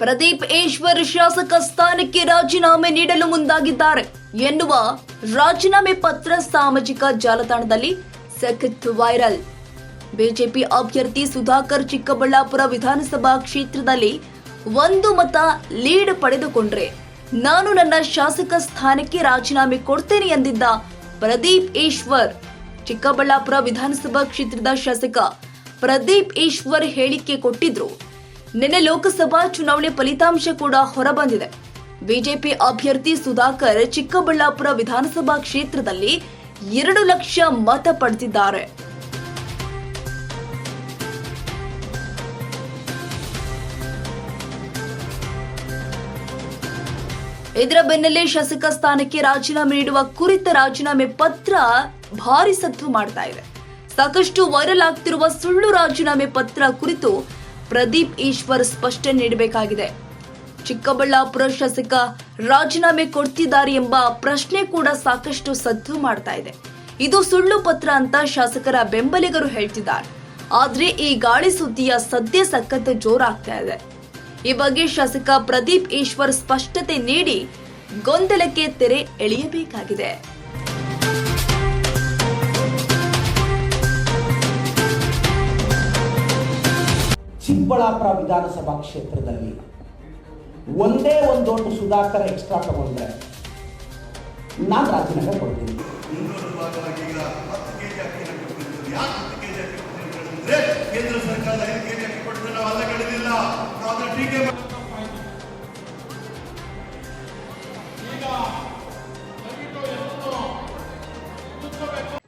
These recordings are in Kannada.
ಪ್ರದೀಪ್ ಈಶ್ವರ್ ಶಾಸಕ ಸ್ಥಾನಕ್ಕೆ ರಾಜೀನಾಮೆ ನೀಡಲು ಮುಂದಾಗಿದ್ದಾರೆ ಎನ್ನುವ ರಾಜೀನಾಮೆ ಪತ್ರ ಸಾಮಾಜಿಕ ಜಾಲತಾಣದಲ್ಲಿ ಸಖತ್ ವೈರಲ್. ಬಿಜೆಪಿ ಅಭ್ಯರ್ಥಿ ಸುಧಾಕರ್ ಚಿಕ್ಕಬಳ್ಳಾಪುರ ವಿಧಾನಸಭಾ ಕ್ಷೇತ್ರದಲ್ಲಿ ಒಂದು ಮತ ಲೀಡ್ ಪಡೆದುಕೊಂಡ್ರೆ ನಾನು ನನ್ನ ಶಾಸಕ ಸ್ಥಾನಕ್ಕೆ ರಾಜೀನಾಮೆ ಕೊಡ್ತೇನೆ ಎಂದಿದ್ದ ಪ್ರದೀಪ್ ಈಶ್ವರ್. ಚಿಕ್ಕಬಳ್ಳಾಪುರ ವಿಧಾನಸಭಾ ಕ್ಷೇತ್ರದ ಶಾಸಕ ಪ್ರದೀಪ್ ಈಶ್ವರ್ ಹೇಳಿಕೆ ಕೊಟ್ಟಿದ್ರು. ನಿನ್ನೆ ಲೋಕಸಭಾ ಚುನಾವಣೆ ಫಲಿತಾಂಶ ಕೂಡ ಹೊರಬಂದಿದೆ. ಬಿಜೆಪಿ ಅಭ್ಯರ್ಥಿ ಸುಧಾಕರ್ ಚಿಕ್ಕಬಳ್ಳಾಪುರ ವಿಧಾನಸಭಾ ಕ್ಷೇತ್ರದಲ್ಲಿ ಎರಡು ಲಕ್ಷ ಮತ ಪಡೆದಿದ್ದಾರೆ. ಇದರ ಬೆನ್ನಲ್ಲೇ ಶಾಸಕ ಸ್ಥಾನಕ್ಕೆ ರಾಜೀನಾಮೆ ನೀಡುವ ಕುರಿತ ರಾಜೀನಾಮೆ ಪತ್ರ ಭಾರಿ ಸತ್ವ ಮಾಡ್ತಾ ಇದೆ. ಸಾಕಷ್ಟು ವೈರಲ್ ಆಗ್ತಿರುವ ಸುಳ್ಳು ರಾಜೀನಾಮೆ ಪತ್ರ ಕುರಿತು ಪ್ರದೀಪ್ ಈಶ್ವರ್ ಸ್ಪಷ್ಟನೆ ನೀಡಬೇಕಾಗಿದೆ. ಚಿಕ್ಕಬಳ್ಳಾಪುರ ಶಾಸಕ ರಾಜೀನಾಮೆ ಕೊಡ್ತಿದ್ದಾರೆ ಎಂಬ ಪ್ರಶ್ನೆ ಕೂಡ ಸಾಕಷ್ಟು ಸದ್ದು ಮಾಡ್ತಾ ಇದೆ. ಇದು ಸುಳ್ಳು ಪತ್ರ ಅಂತ ಶಾಸಕರ ಬೆಂಬಲಿಗರು ಹೇಳ್ತಿದ್ದಾರೆ. ಆದ್ರೆ ಈ ಗಾಳಿ ಸುದ್ದಿಯ ಸದ್ಯ ಸಖತ್ ಜೋರಾಗ್ತಾ ಇದೆ. ಈ ಬಗ್ಗೆ ಶಾಸಕ ಪ್ರದೀಪ್ ಈಶ್ವರ್ ಸ್ಪಷ್ಟತೆ ನೀಡಿ ಗೊಂದಲಕ್ಕೆ ತೆರೆ ಎಳೆಯಬೇಕಾಗಿದೆ. ಚಿಕ್ಕಬಳ್ಳಾಪುರ ವಿಧಾನಸಭಾ ಕ್ಷೇತ್ರದಲ್ಲಿ ಒಂದೇ ಒಂದು ದೊಡ್ಡ ಸುಧಾಕರ್ ಎಕ್ಸ್ಟ್ರಾ ತಗೊಂಡ್ರೆ ನಾನು ರಾಜೀನಾಮೆ ಕೊಡ್ತೀನಿ.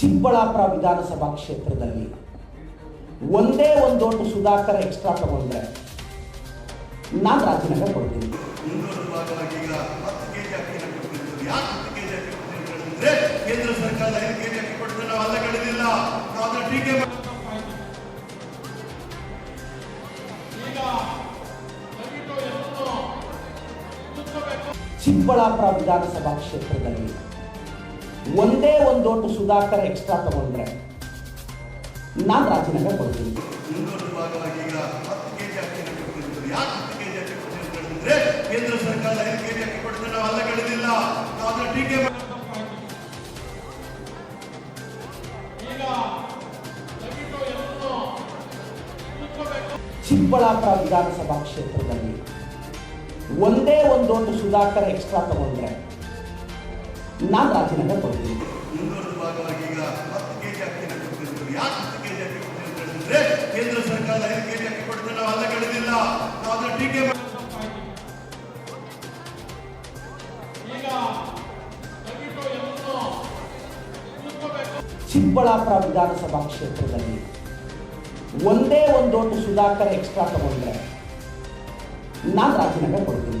ಚಿಕ್ಕಬಳ್ಳಾಪುರ ವಿಧಾನಸಭಾ ಕ್ಷೇತ್ರದಲ್ಲಿ ಒಂದೇ ಒಂದು ಓಟು ಸುಧಾಕರ್ ಎಕ್ಸ್ಟ್ರಾ ತಗೊಂಡ್ರೆ ನಾನು ರಾಜೀನಾಮೆ ಕೊಡ್ತೀನಿ. ಚಿಕ್ಕಬಳ್ಳಾಪುರ ವಿಧಾನಸಭಾ ಕ್ಷೇತ್ರದಲ್ಲಿ ಒಂದೇ ಒಂದು ಓಟು ಸುಧಾಕರ್ ಎಕ್ಸ್ಟ್ರಾ ತಗೊಂಡ್ರೆ ನಾನು ರಾಜೀನಾಮೆ ಕೊಡ್ತೀನಿ. ಚಿಕ್ಕಬಳ್ಳಾಪುರ ವಿಧಾನಸಭಾ ಕ್ಷೇತ್ರದಲ್ಲಿ ಒಂದೇ ಒಂದು ದೊಡ್ಡ ಸುಧಾಕರ್ ಎಕ್ಸ್ಟ್ರಾ ತಗೊಂಡ್ರೆ ನಾನು ರಾಜೀನಾಮೆ ಕೊಡ್ತೀನಿ. ಕೇಂದ್ರ ಸರ್ಕಾರ ಚಿಕ್ಕಬಳ್ಳಾಪುರ ವಿಧಾನಸಭಾ ಕ್ಷೇತ್ರದಲ್ಲಿ ಒಂದೇ ಒಂದು ಓಟು ಸುಧಾಕರ್ ಎಕ್ಸ್ಟ್ರಾ ತಗೊಂಡ್ರೆ ನಾನು ರಾಜೀನಾಮೆ ಕೊಡ್ತೀನಿ.